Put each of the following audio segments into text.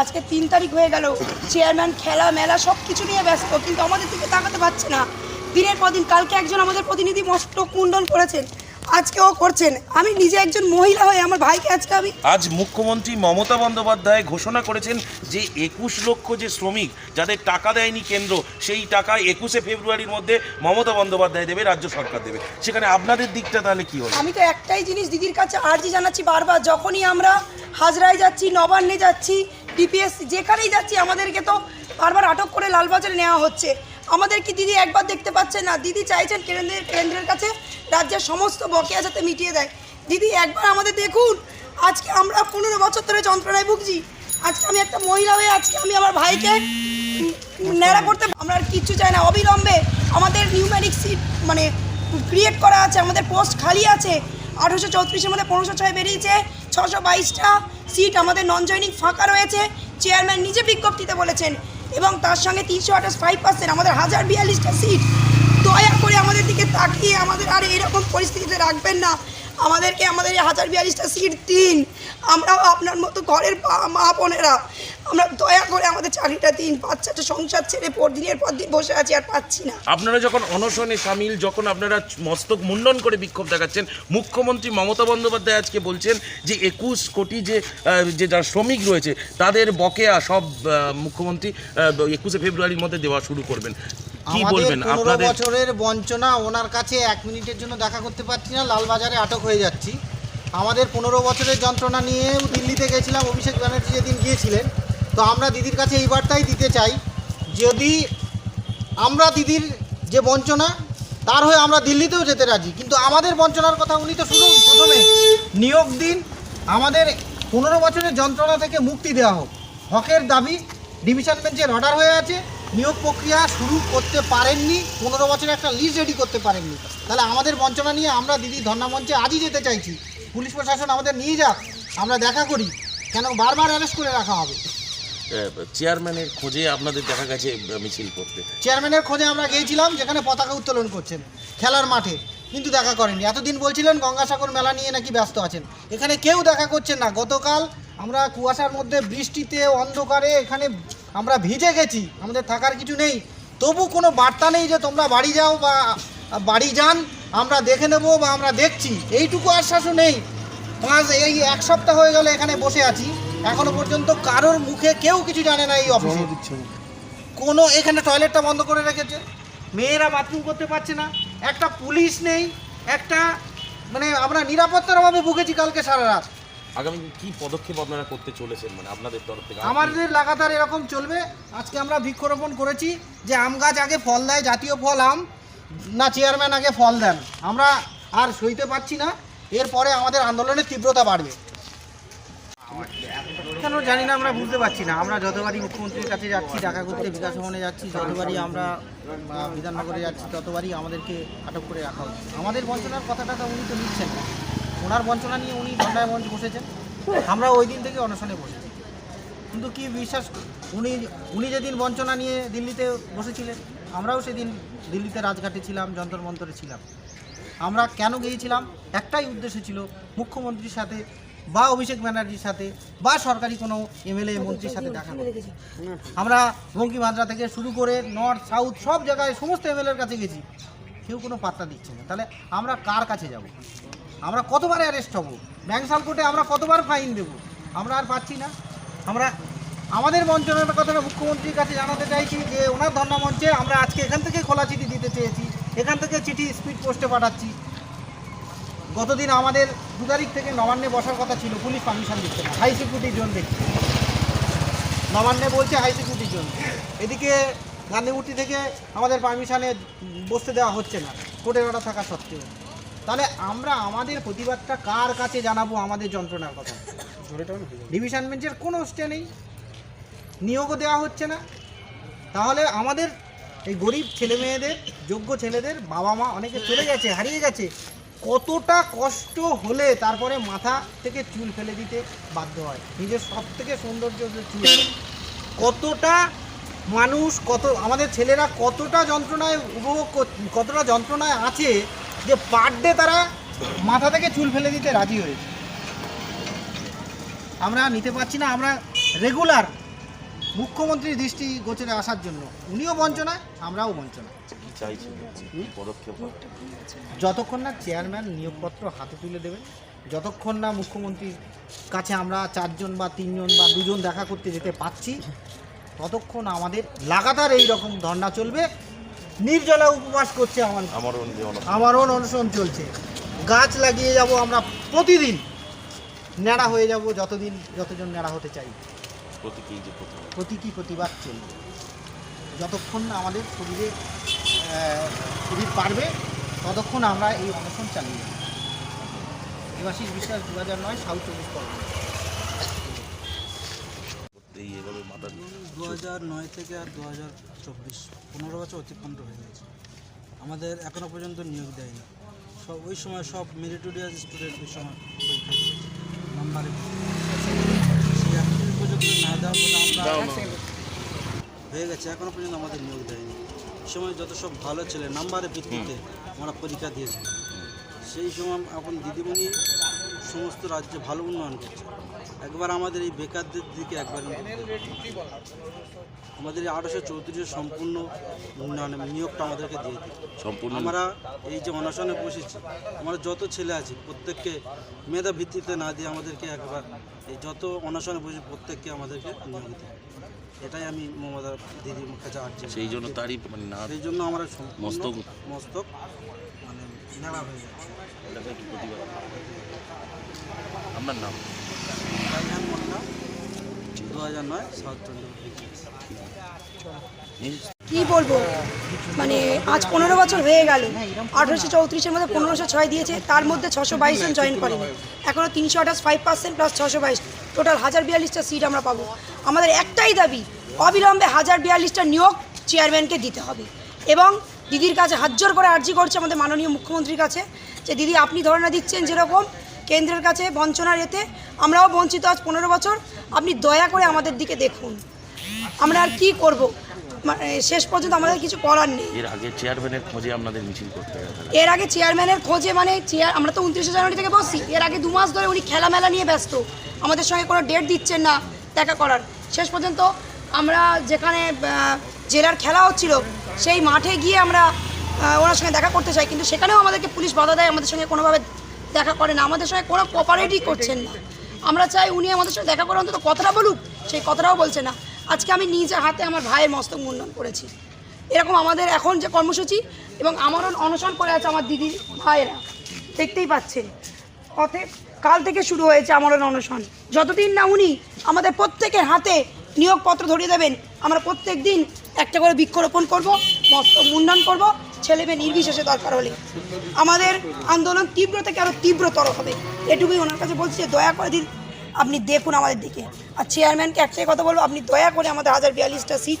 আজকে তিন তারিখ হয়ে গেল। চেয়ারম্যান খেলা মেলা সব কিছু নিয়ে ব্যস্ত কিন্তু আমাদের দিকে তাকাতে পারছে না। দিনের পর দিন কালকে একজন আমাদের প্রতিনিধি মস্তক মুন্ডন করেছেন। আজকেও করছেন। আমি নিজে একজন মহিলা হয়ে আমার ভাইকে আজকে আমি আজ মুখ্যমন্ত্রী মমতা বন্দ্যোপাধ্যায় ঘোষণা করেছেন যে একুশ লক্ষ যে শ্রমিক যাদের টাকা দেয়নি কেন্দ্র সেই টাকা একুশে ফেব্রুয়ারির মধ্যে মমতা বন্দ্যোপাধ্যায় দেবে রাজ্য সরকার দেবে। সেখানে আপনাদের দিকটা তাহলে কি হলো? আমি তো একটাই জিনিস দিদির কাছে আর্জি জানাচ্ছি বারবার যখনই আমরা হাজরায় যাচ্ছি নবান্নে যাচ্ছি ডিপিএস যেখানেই যাচ্ছি, আমাদেরকে তো বারবার আটক করে লালবাজারে নেওয়া হচ্ছে। আমাদের কি দিদি একবার দেখতে পাচ্ছেন না? দিদি চাইছেন কেন্দ্রের কেন্দ্রের কাছে রাজ্যের সমস্ত বকেয়া যাতে মিটিয়ে দেয়। দিদি, একবার আমাদের দেখুন। আজকে আমরা পনেরো বছর ধরে যন্ত্রণায় ভুগছি। আজকে আমি একটা মহিলা হয়ে আজকে আমি আমার ভাইকে ন্যাড়া করতে আমরা আর কিচ্ছু চাই না। অবিলম্বে আমাদের নিউম্যারিক সিট মানে ক্রিয়েট করা আছে। আমাদের পোস্ট খালি আছে। আঠেরোশো চৌত্রিশের মধ্যে পনেরোশো ছয় বেরিয়েছে। ছশো বাইশটা সিট আমাদের নন জয়নিং ফাঁকা রয়েছে। চেয়ারম্যান নিজে বিজ্ঞপ্তিতে বলেছেন, এবং তার সঙ্গে তিনশো আঠাশ ফাইভ পার্সেন্ট আমাদের হাজার বিয়াল্লিশটা সিট দয়া করে আমাদের দিকে তাকিয়ে আমাদের আর এরকম পরিস্থিতিতে রাখবেন না। আমাদেরকে আমাদের হাজার বিয়াল্লিশটা সিট দিন। আমরাও আপনার মতো ঘরের মা বোনেরা। আমরা দয়া করে আমাদের চাকরিটা দিন বাচ্চাটা সংসার ছেড়ে পর দিনের পর দিন বসে আছি আর পাচ্ছি না। আপনারা যখন অনশনে সামিল যখন আপনারা মস্তক মুন্ডন করে বিক্ষোভ দেখাচ্ছেন মুখ্যমন্ত্রী মমতা বন্দ্যোপাধ্যায় আজকে বলছেন যে একুশ কোটি যে যে যারা শ্রমিক রয়েছে তাদের বকেয়া সব মুখ্যমন্ত্রী একুশে ফেব্রুয়ারির মধ্যে দেওয়া শুরু করবেন। কি বলবেন? পনেরো আপনাদের বছরের বঞ্চনা ওনার কাছে এক মিনিটের জন্য দেখা করতে পারছি না লালবাজারে আটক হয়ে যাচ্ছি। আমাদের পনেরো বছরের যন্ত্রণা নিয়েও দিল্লিতে গেছিলাম অভিষেক ব্যানার্জি যেদিন গিয়েছিলেন তো আমরা দিদির কাছে এই বার্তাই দিতে চাই, যদি আমরা দিদির যে বঞ্চনা, তার হয়ে আমরা দিল্লিতেও যেতে রাজি। কিন্তু আমাদের বঞ্চনার কথা উনি তো শুনুন প্রথমে। নিয়োগ দিন, আমাদের পনেরো বছরের যন্ত্রণা থেকে মুক্তি দেওয়া হোক। হকের দাবি, ডিভিশন বেঞ্চের অর্ডার হয়ে আছে। নিয়োগ প্রক্রিয়া শুরু করতে পারেননি, পনেরো বছরে একটা লিস্ট রেডি করতে পারেননি। তাহলে আমাদের বঞ্চনা নিয়ে আমরা দিদি ধর্ণা মঞ্চে আজই যেতে চাইছি। পুলিশ প্রশাসন আমাদের নিয়ে যাক, আমরা দেখা করি। কেন বারবার অ্যারেস্ট করে রাখা হবে? চেয়ারম্যানের খোঁজে আপনাদের দেখা গেছে মিছিল করতে। চেয়ারম্যানের খোঁজে আমরা গিয়েছিলাম, যেখানে পতাকা উত্তোলন করছেন, খেলার মাঠে, কিন্তু দেখা করেনি এতদিন বলছিলেন গঙ্গাসাগর মেলা নিয়ে নাকি ব্যস্ত আছেন। এখানে কেউ দেখা করছেন না। গতকাল আমরা কুয়াশার মধ্যে বৃষ্টিতে, অন্ধকারে, এখানে আমরা ভিজে গেছি। আমাদের থাকার কিছু নেই। তবু কোনো বার্তা নেই যে তোমরা বাড়ি যাও বা বাড়ি যান, আমরা দেখে নেব বা আমরা দেখছি। এইটুকু আশ্বাসও নেই। পাঁচ এই এক সপ্তাহ হয়ে গেল এখানে বসে আছি। এখনও পর্যন্ত কারোর মুখে কেউ কিছু জানে না এই অফিসে। কোনো এখানে টয়লেটটা বন্ধ করে রেখেছে। মেয়েরা বাথরুম করতে পারছে না। একটা পুলিশ নেই একটা মানে আমরা নিরাপত্তার অভাবে ভুগেছি কালকে সারা রাত। আগামী কি পদক্ষেপ আপনারা করতে চলেছেন? মানে আপনাদের তরফ থেকে আমাদের লাগাতার এরকম চলবে। আজকে আমরা বৃক্ষরোপণ করেছি যে আম গাছ আগে ফল দেয় জাতীয় ফল আম না চেয়ারম্যান আগে ফল দেন। আমরা আর সইতে পারছি না। এরপরে আমাদের আন্দোলনের তীব্রতা বাড়বে। কেন জানি না, আমরা বুঝতে পারছি না। আমরা যতবারই মুখ্যমন্ত্রীর কাছে যাচ্ছি দেখা করতে বিকাশ ভবনে যাচ্ছি, যতবারই আমরা বিধাননগরে যাচ্ছি, ততবারই আমাদেরকে আটক করে রাখা হচ্ছে। আমাদের বঞ্চনার কথাটা তো উনি তো নিচ্ছেন না। ওনার বঞ্চনা নিয়ে উনি ঘন্টায় মঞ্চ বসেছেন। আমরা ওই দিন থেকে অনশনে বসেছি। কিন্তু কি বিশ্বাস, উনি উনি যেদিন বঞ্চনা নিয়ে দিল্লিতে বসেছিলেন, আমরাও সেদিন দিল্লিতে রাজঘাটে ছিলাম যন্তর মন্তরে ছিলাম। আমরা কেন গিয়েছিলাম? একটাই উদ্দেশ্য ছিল মুখ্যমন্ত্রীর সাথে বা অভিষেক ব্যানার্জির সাথে বা সরকারি কোনো এমএলএ মন্ত্রীর সাথে দেখা। আমরা বঙ্কিমাদ্রা থেকে শুরু করে নর্থ সাউথ সব জায়গায় সমস্ত এমএলএর কাছে গেছি। কেউ কোনো পাত্তা দিচ্ছে না। তাহলে আমরা কার কাছে যাব? আমরা কতবার অ্যারেস্ট হব? ব্যাংসাল কোর্টে আমরা কতবার ফাইন দেব? আমরা আর পাচ্ছি না। আমরা আমাদের বঞ্চনার কথাটা মুখ্যমন্ত্রীর কাছে জানাতে চাইছি যে ওনার ধর্ণা মঞ্চে আমরা আজকে এখান থেকে খোলা চিঠি দিতে চেয়েছি। এখান থেকে চিঠি স্পিড পোস্টে পাঠাচ্ছি। গতদিন আমাদের দু তারিখ থেকে নবান্নে বসার কথা ছিল, পুলিশ পারমিশন দিচ্ছে না। হাই সিকিউরিটি জোন দেখছে। নবান্নে বলছে হাই সিকিউরিটি জোন এদিকে গান্ধীমূর্তি থেকে আমাদের পারমিশনে বসতে দেওয়া হচ্ছে না কোর্টের অর্ডার থাকা সত্ত্বেও। তাহলে আমরা আমাদের প্রতিবাদটা কার কাছে জানাব আমাদের যন্ত্রণার কথা? ডিভিশন বেঞ্চের কোনো স্টে নেই। নিয়োগও দেওয়া হচ্ছে না। তাহলে আমাদের এই গরিব ছেলে মেয়েদের যোগ্য ছেলেদের বাবা মা অনেকে চলে গেছে, হারিয়ে গেছে। কতটা কষ্ট হলে তারপরে মাথা থেকে চুল ফেলে দিতে বাধ্য হয়? নিজের সব থেকে সৌন্দর্য চুল। কতটা মানুষ, কত, আমাদের ছেলেরা কতটা যন্ত্রণায় উপভোগ কতটা যন্ত্রণায় আছে যে পার ডে তারা মাথা থেকে চুল ফেলে দিতে রাজি হয়েছে। আমরা নিতে পারছি না, আমরা রেগুলার মুখ্যমন্ত্রীর দৃষ্টি গোচরে আসার জন্য। উনিও বঞ্চনায়, আমরাও বঞ্চনায়। কি চাইছেন পদক্ষেপ যতক্ষণ না চেয়ারম্যান নিয়োগপত্র হাতে তুলে দেবেন যতক্ষণ না মুখ্যমন্ত্রীর কাছে আমরা চারজন বা তিনজন বা দুজন দেখা করতে যেতে পাচ্ছি ততক্ষণ আমাদের লাগাতার এই রকম ধর্ণা চলবে। নির্জলা উপবাস করছে আমার আমারও অনশন চলছে। গাছ লাগিয়ে যাব আমরা প্রতিদিন। ন্যাড়া হয়ে যাব যতদিন যতজন ন্যাড়া হতে চাই। প্রতীকী প্রতীকী প্রতিবাদ চলবে। যতক্ষণ না আমাদের শরীরে শরীর পারবে। ততক্ষণ আমরা এই অনশন চালিয়ে যাব দেবাশিস বিশ্বাস দু হাজার নয় সাউথ চব্বিশ পরগনা। দু হাজার নয় থেকে আর দু হাজার চব্বিশ পনেরো বছর অতিক্রান্ত হয়ে গেছে। আমাদের এখনও পর্যন্ত নিয়োগ দেয়নি। সব ওই সময় সব মেরিটোরিয়াস স্টুডেন্ট ওই সময় পরীক্ষা দিয়েছে। নাম্বারে সেই পর্যন্ত না দেওয়ার আমরা হয়ে গেছে এখনও পর্যন্ত আমাদের নিয়োগ দেয়নি। সময় যত সব ভালো ছেলে নাম্বারের ভিত্তিতে আমরা পরীক্ষা দিয়েছি। সেই সময় এখন দিদিমণি সমস্ত রাজ্যে ভালো উন্নয়ন করছে। একবার আমাদের এই বেকারদের দিকে একবার আমাদের এই আঠারোশো চৌত্রিশের সম্পূর্ণ উন্নয়নে নিয়োগটা আমাদেরকে দিয়ে দিই সম্পূর্ণ। আমরা এই যে অনশনে বসেছি আমরা যত ছেলে আছি প্রত্যেককে মেধা ভিত্তিতে না দিয়ে আমাদেরকে একবার এই যত অনশনে বসে প্রত্যেককে আমাদেরকে নিয়োগ দিই এটাই আমি মমতা দিদির কাছে আর্জি সেই জন্য তারই মানে না সেই জন্য আমরা সম্পূর্ণ মস্তক- মস্তক মানে নেড়া হয়ে যাচ্ছে। এটাকে একটু প্রতিবাদ। আপনার নাম? দু হাজার নয় সাউথ চন্দ্রপুর নিজ- কি বলব? মানে আজ পনেরো বছর হয়ে গেল। আঠারোশো চৌত্রিশের মধ্যে পনেরোশো ছয় দিয়েছে, তার মধ্যে ছশো বাইশ জন জয়েন করেনি। এখনও তিনশো আঠাশ ফাইভ পার্সেন্ট প্লাস ছশো বাইশ। টোটাল হাজার বিয়াল্লিশটা সিট আমরা পাবো। আমাদের একটাই দাবি, অবিলম্বে হাজার বিয়াল্লিশটা নিয়োগ চেয়ারম্যানকে দিতে হবে। এবং দিদির কাছে হাত জোর করে আর্জি করছে আমাদের মাননীয় মুখ্যমন্ত্রীর কাছে যে, দিদি, আপনি ধরনা দিচ্ছেন যেরকম কেন্দ্রের কাছে বঞ্চনার এতে। আমরাও বঞ্চিত আজ পনেরো বছর। আপনি দয়া করে আমাদের দিকে দেখুন। আমরা আর কি করব? শেষ পর্যন্ত আমাদের কিছু করার নেই। এর আগে চেয়ারম্যানের খোঁজে আপনাদের মিছিল করতে এর আগে চেয়ারম্যানের খোঁজে মানে চেয়ার আমরা তো উনত্রিশে জানুয়ারি থেকে বসছি এর আগে দু মাস ধরে উনি খেলামেলা নিয়ে ব্যস্ত। আমাদের সঙ্গে কোনো ডেট দিচ্ছেন না দেখা করার। শেষ পর্যন্ত আমরা যেখানে জেলার খেলা হচ্ছিল সেই মাঠে গিয়ে আমরা ওনার সঙ্গে দেখা করতে চাই কিন্তু সেখানেও আমাদেরকে পুলিশ বাধা দেয় আমাদের সঙ্গে কোনোভাবে দেখা করে না। আমাদের সঙ্গে কোনো কোপারেটই করছেন না। আমরা চাই উনি আমাদের সঙ্গে দেখা করে অন্তত কথাটা বলুক সেই কথাটাও বলছে না। আজকে আমি নিজে হাতে আমার ভাইয়ের মস্তক মুন্ডন করেছি। এরকম আমাদের এখন যে কর্মসূচি এবং আমারও অনশন করে আছে আমার দিদির ভাইয়েরা, দেখতেই পাচ্ছেন। অথে কাল থেকে শুরু হয়েছে আমারও অনশন। যতদিন না উনি আমাদের প্রত্যেকের হাতে নিয়োগপত্র ধরিয়ে দেবেন, আমরা প্রত্যেক দিন একটা করে বৃক্ষরোপণ করব মস্ত মুন্ডন করব, ছেলে মেয়ে নির্বিশেষে দরকার হলে। আমাদের আন্দোলন তীব্র থেকে আরও তীব্রতর হবে। এটুকুই ওনার কাছে বলছি দয়া করে দিন আপনি দেখুন আমাদের দিকে। আর চেয়ারম্যানকে একটাই কথা বলব আপনি দয়া করে আমাদের হাজার বিয়াল্লিশটা সিট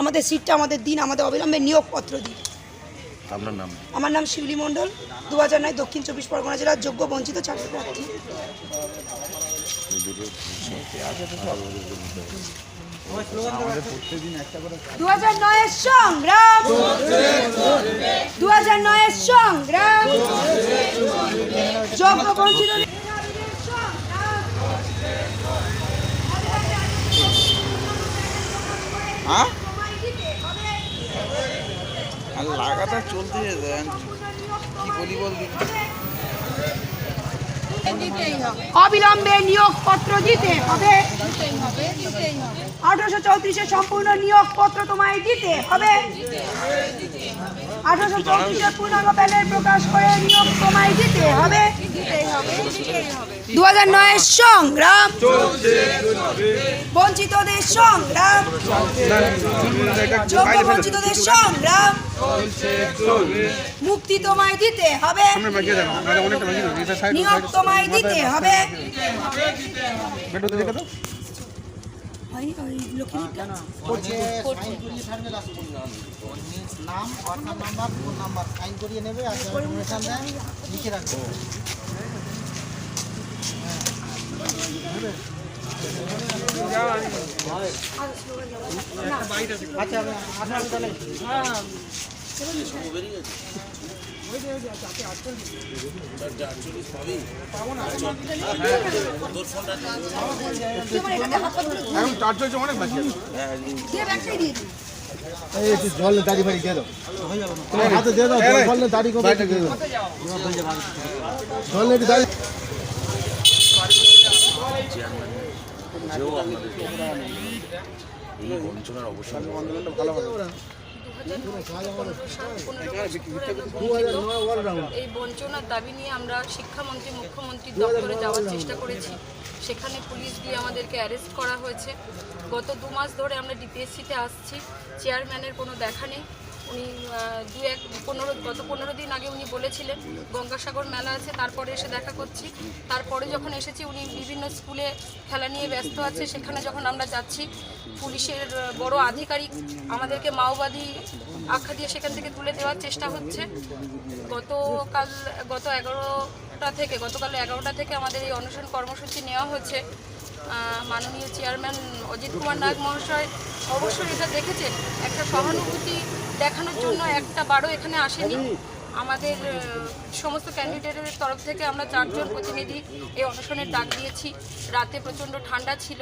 আমাদের সিটটা আমাদের দিন আমাদের অবিলম্বে নিয়োগপত্র দিন। আপনার নাম? আমার নাম শিউলি মণ্ডল দু হাজার নয় দক্ষিণ চব্বিশ পরগনা জেলার যোগ্য বঞ্চিত চাকরি প্রার্থী। দু হাজার নয়ের সংগ্রাম। দু হাজার নয়ের সংগ্রাম। যোগ্য বঞ্চিত আর লাগাতার চলতে কি বলি অবিলম্বে নিয়োগপত্র দিতে হবে। আঠারোশো চৌত্রিশের সম্পূর্ণ নিয়োগপত্র তোমায় দিতে হবে। আঠারোশো চৌত্রিশের পূর্ণাঙ্গ প্যানেল প্রকাশ করে নিয়োগ তোমায় দিতে হবে। দু হাজার নয়ের সংগ্রাম। বঞ্চিতদের সংগ্রাম। যোগ্য বঞ্চিতদের সংগ্রাম। মুক্তি তোমায় দিতে হবে। নিয়োগ তোমায় দিতে হবে। নাম নাম্বার ফোন নাম্বার সাইন করিয়ে নেবে আর লিখে রাখবে। অনেক বাকি দিন এই জল দাড়ি ফাড়ি দিয়ে দাও। হাতে দিয়ে দাও জল দাড়ি কবে দিয়ে দাও। জল দাড়ি এই বঞ্চনার এই বঞ্চনার দাবি নিয়ে আমরা শিক্ষামন্ত্রী, মুখ্যমন্ত্রী দপ্তরে যাওয়ার চেষ্টা করেছি। সেখানে পুলিশ দিয়ে আমাদেরকে অ্যারেস্ট করা হয়েছে। গত দু মাস ধরে আমরা ডিপিএসসিতে আসছি। চেয়ারম্যানের কোনো দেখা নেই। উনি দু এক, পনেরো, গত পনেরো দিন আগে উনি বলেছিলেন, গঙ্গাসাগর মেলা আছে, তারপরে এসে দেখা করছি। তারপরে যখন এসেছি, উনি বিভিন্ন স্কুলে খেলা নিয়ে ব্যস্ত আছে, সেখানে যখন আমরা যাচ্ছি, পুলিশের বড় আধিকারিক আমাদেরকে মাওবাদী আখ্যা দিয়ে সেখান থেকে তুলে দেওয়ার চেষ্টা হচ্ছে। গতকাল, গত এগারোটা থেকে, গতকাল এগারোটা থেকে আমাদের এই অনশন কর্মসূচি নেওয়া হচ্ছে। মাননীয় চেয়ারম্যান অজিত কুমার নাগ মহাশয় অবশ্যই এটা দেখেছেন। একটা সহানুভূতি দেখানোর জন্য একটা বারও এখানে আসেনি। আমাদের সমস্ত ক্যান্ডিডেটের তরফ থেকে আমরা চারজন প্রতিনিধি এই অনশনের ডাক দিয়েছি। রাতে প্রচণ্ড ঠান্ডা ছিল।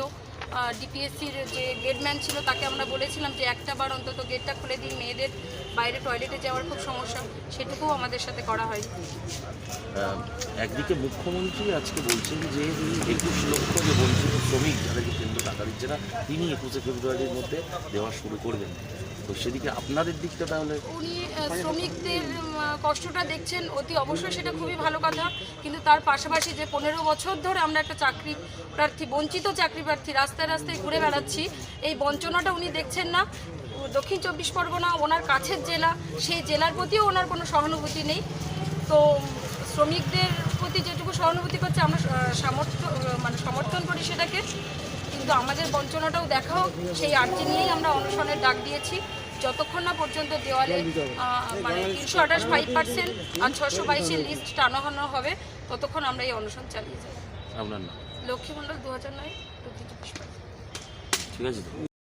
ডিপিএসসির যে গেটম্যান ছিল তাকে আমরা বলেছিলাম যে একটা বার অন্তত গেটটা খুলে দিই মেয়েদের বাইরে টয়লেটে যাওয়ার খুব সমস্যা। সেটুকুও আমাদের সাথে করা হয় একদিকে মুখ্যমন্ত্রী আজকে বলছেন যে একুশ লক্ষ যে বঞ্চিত শ্রমিক যাদেরকে কেন্দ্র টাকা দিচ্ছে না তিনি একুশে ফেব্রুয়ারির মধ্যে দেওয়া শুরু করবেন। তো সেদিকে আপনাদের দিকটা তাহলে? উনি শ্রমিকদের কষ্টটা দেখছেন অতি অবশ্যই সেটা খুবই ভালো কথা কিন্তু তার পাশাপাশি যে পনেরো বছর ধরে আমরা একটা চাকরি প্রার্থী, বঞ্চিত চাকরি প্রার্থী, রাস্তায় রাস্তায় ঘুরে বেড়াচ্ছি। এই বঞ্চনাটা উনি দেখছেন না। দক্ষিণ চব্বিশ পরগনা ওনার কাছের জেলা, সেই জেলার প্রতিও ওনার কোনো সহানুভূতি নেই। তো শ্রমিকদের প্রতি যেটুকু সহানুভূতি করছে, আমরা সামর্থ্য মানে সমর্থন করি সেটাকে। কিন্তু আমাদের বঞ্চনাটাও দেখা হোক, সেই আর্জি নিয়েই আমরা অনশনের ডাক দিয়েছি। যতক্ষণ না পর্যন্ত দেওয়ালে মানে তিনশো আঠাশ ফাইভ পার্সেন্ট আর ছশো বাইশের লিস্ট টানানো হবে, ততক্ষণ আমরা এই অনশন চালিয়ে যাব। আপনার নাম লক্ষ্মীমণ্ডল দু হাজার নয় ঠিক আছে